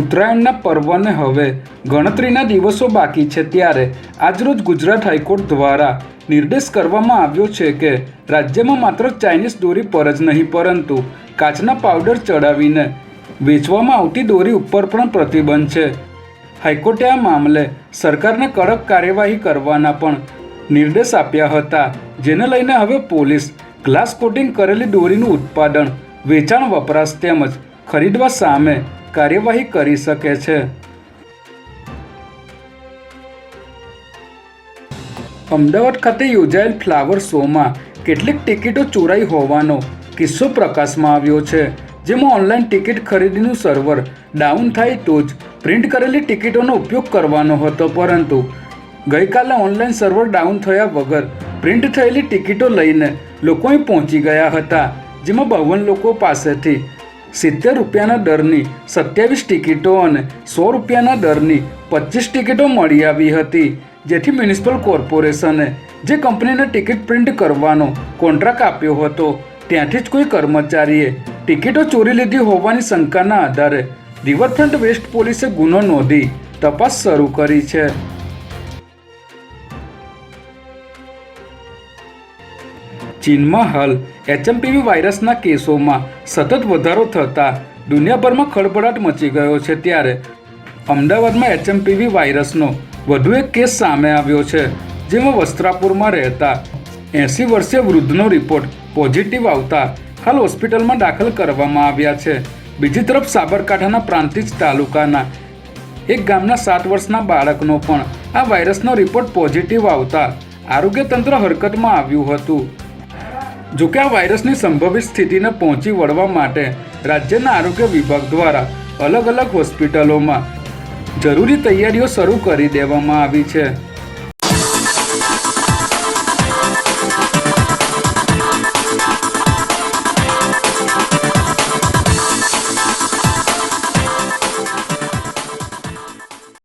ઉત્તરાયણના પર્વને હવે ગણતરીના દિવસો બાકી છે ત્યારે આજરોજ ગુજરાત હાઈકોર્ટ દ્વારા નિર્દેશ કરવામાં આવ્યો છે કે રાજ્યમાં માત્ર ચાઇનીઝ દોરી પર જ નહીં પરંતુ કાચના પાવડર ચડાવીને વેચવામાં આવતી દોરી ઉપર પણ પ્રતિબંધ છે. હાઈકોર્ટે આ મામલે સરકારને કડક કાર્યવાહી કરવાના પણ નિર્દેશ આપ્યા હતા, જેને લઈને હવે પોલીસ ગ્લાસ કોટિંગ કરેલી દોરીનું ઉત્પાદન, વેચાણ, વપરાશ તેમજ ખરીદવા સામે કાર્યવાહી કરી શકે છે. અમદાવાદ ખાતે યોજાયેલ ફ્લાવર શોમાં કેટલીક ટિકિટો ચોરાઈ હોવાનો કિસ્સો પ્રકાશમાં આવ્યો છે. જેમાં ઓનલાઈન ટિકિટ ખરીદીનું સર્વર ડાઉન થાય તો જ પ્રિન્ટ કરેલી ટિકિટોનો ઉપયોગ કરવાનો હતો. પરંતુ ગઈકાલે ઓનલાઈન સર્વર ડાઉન થયા વગર પ્રિન્ટ થયેલી ટિકિટો લઈને લોકો પહોંચી ગયા હતા, જેમાં બાવન લોકો પાસેથી સિત્તેર રૂપિયાના દરની સત્યાવીસ ટિકિટો અને સો રૂપિયાના દરની પચીસ ટિકિટો મળી આવી હતી, જેથી મ્યુનિસિપલ કોર્પોરેશને જે કંપનીને ટિકિટ પ્રિન્ટ કરવાનો કોન્ટ્રાક્ટ આપ્યો હતો, ત્યાંથી જ કોઈ કર્મચારીએ ટિકિટો ચોરી લીધી હોવાની શંકાના આધારે રિવરફ્રન્ટ વેસ્ટ પોલીસે ગુનો નોંધી તપાસ શરૂ કરી છે. ચીનમાં હાલ એચએમપીવી વાયરસના કેસોમાં સતત વધારો થતાં દુનિયાભરમાં ખળભળાટ મચી ગયો છે ત્યારે અમદાવાદમાં એચએમપીવી વાયરસનો વધુ એક કેસ સામે આવ્યો છે, જેમાં વસ્ત્રાપુરમાં રહેતા એંસી વર્ષીય વૃદ્ધનો રિપોર્ટ પોઝિટિવ આવતા હાલ હોસ્પિટલમાં દાખલ કરવામાં આવ્યા છે. બીજી તરફ સાબરકાંઠાના પ્રાંતિજ તાલુકાના એક ગામના સાત વર્ષના બાળકનો પણ આ વાયરસનો રિપોર્ટ પોઝિટિવ આવતા આરોગ્ય તંત્ર હરકતમાં આવ્યું હતું. જોકે આ વાયરસની સંભવિત સ્થિતિને પહોંચી વળવા માટે રાજ્યના આરોગ્ય વિભાગ દ્વારા અલગ અલગ હોસ્પિટલોમાં જરૂરી તૈયારીઓ શરૂ કરી દેવામાં આવી છે.